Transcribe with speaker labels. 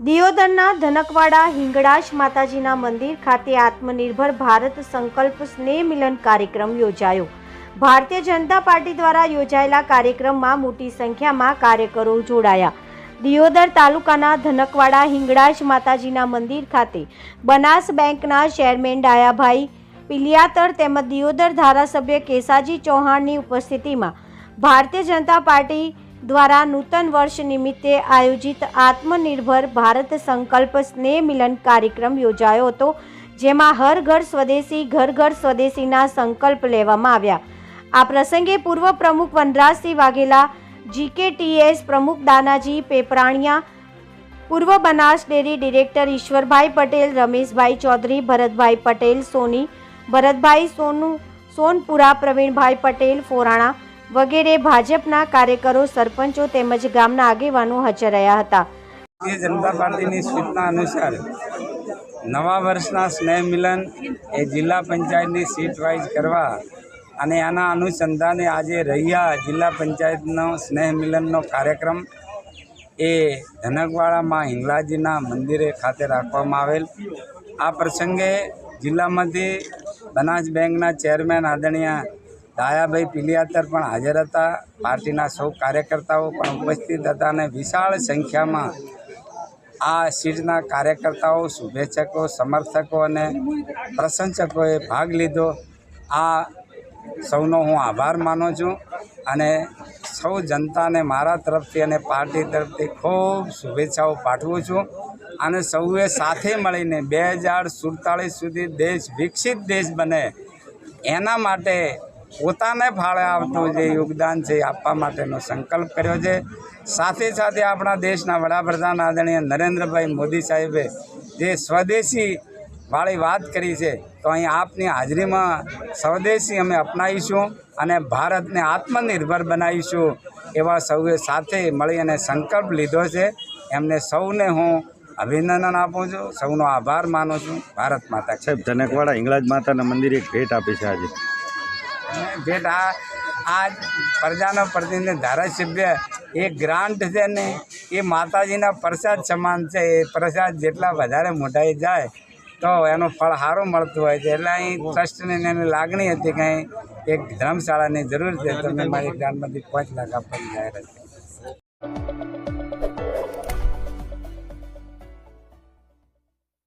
Speaker 1: દિયોદરના ધનકવાડા હિંગળાજ માતાજીના મંદિર ખાતે આત્મનિર્ભર ભારત સંકલ્પ સ્નેહ મિલન કાર્યક્રમ યોજાયો. ભારતીય જનતા પાર્ટી દ્વારા યોજાયેલા કાર્યક્રમમાં મોટી સંખ્યામાં કાર્યકરો જોડાયા. દિયોદર તાલુકાના ધનકવાડા હિંગળાજ માતાજીના મંદિર ખાતે બનાસ બેંકના ચેરમેન ડાયાભાઈ પિલિયાતર તેમજ દિયોદર ધારાસભ્ય કેસાજી ચૌહાણની ઉપસ્થિતિમાં ભારતીય જનતા પાર્ટી દ્વારા નૂતન વર્ષ નિમિત્તે આયોજિત આત્મનિર્ભર ભારત સંકલ્પ સ્નેહ મિલન કાર્યક્રમ યોજાયો હતો, જેમાં હર ઘર સ્વદેશી, ઘર ઘર સ્વદેશીના સંકલ્પ લેવામાં આવ્યા. આ પ્રસંગે પૂર્વ પ્રમુખ વનરાજસિંહ વાઘેલા, જીકેટીએસ પ્રમુખ દાનાજી પેપરાણિયા, પૂર્વ બનાસ ડેરી ડિરેક્ટર ઈશ્વરભાઈ પટેલ, રમેશભાઈ ચૌધરી, ભરતભાઈ પટેલ, સોની, ભરતભાઈ સોનુ, સોનપુરા પ્રવીણભાઈ પટેલ, ફોરાણા વગેરે ભાજપના કાર્યકરો, સરપંચો તેમજ ગામના આગેવાનો હાજર રહ્યા હતા.
Speaker 2: ભારતીય જનતા પાર્ટીની સૂચના અનુસાર નવા વર્ષના સ્નેહ મિલન એ જિલ્લા પંચાયતની સીટ વાઇઝ કરવા અને આના અનુસંધાને આજે રહ્યા જિલ્લા પંચાયતનો સ્નેહ મિલનનો કાર્યક્રમ એ ધનકવાડામાં હિંગલાજીના મંદિરે ખાતે રાખવામાં આવેલ. આ પ્રસંગે જિલ્લામાંથી બનાસ બેંકના ચેરમેન આદરણીય દાયાભાઈ પિલિયાતર પણ હાજર હતા. પાર્ટીના સૌ કાર્યકર્તાઓ પણ ઉપસ્થિત હતા અને વિશાળ સંખ્યામાં આ સીટના કાર્યકર્તાઓ, શુભેચ્છકો, સમર્થકો અને પ્રશંસકોએ ભાગ લીધો. આ સૌનો હું આભાર માનું છું અને સૌ જનતાને મારા તરફથી અને પાર્ટી તરફથી ખૂબ શુભેચ્છાઓ પાઠવું છું. અને સૌએ સાથે મળીને બે હજાર સુડતાળીસ સુધી દેશ વિકસિત દેશ બને એના માટે પોતાને ફાળે આવતું જે યોગદાન છે આપવા માટેનો સંકલ્પ કર્યો છે. સાથે સાથે આપણા દેશના વડાપ્રધાન આદરણીય નરેન્દ્રભાઈ મોદી સાહેબે જે સ્વદેશી વાળી વાત કરી છે, તો અહીં આપની હાજરીમાં સ્વદેશી અમે અપનાવીશું અને ભારતને આત્મનિર્ભર બનાવીશું એવા સૌએ સાથે મળી અને સંકલ્પ લીધો છે. એમને સૌને હું અભિનંદન આપું છું, સૌનો આભાર માનું છું. ભારત માતા
Speaker 3: સાહેબ, ધનકવાડા હિંગળાજ માતાના મંદિરે એક ભેટ આપી છે આજે.
Speaker 2: અને ભેટ આ આ પ્રજાનો પ્રતિનિધિ ધારાસભ્ય એ ગ્રાન્ટ છે ને, એ માતાજીના પ્રસાદ સમાન છે, એ પ્રસાદ જેટલા વધારે મોટાઈ જાય, તો એનું ફળ સારું મળતું હોય છે. એટલે અહીં ટ્રસ્ટની એની લાગણી હતી કે એક ધર્મશાળાની જરૂર છે, તો મેં મારી ગ્રાન્ટમાંથી પાંચ લાખ આપવાની જાહેરાત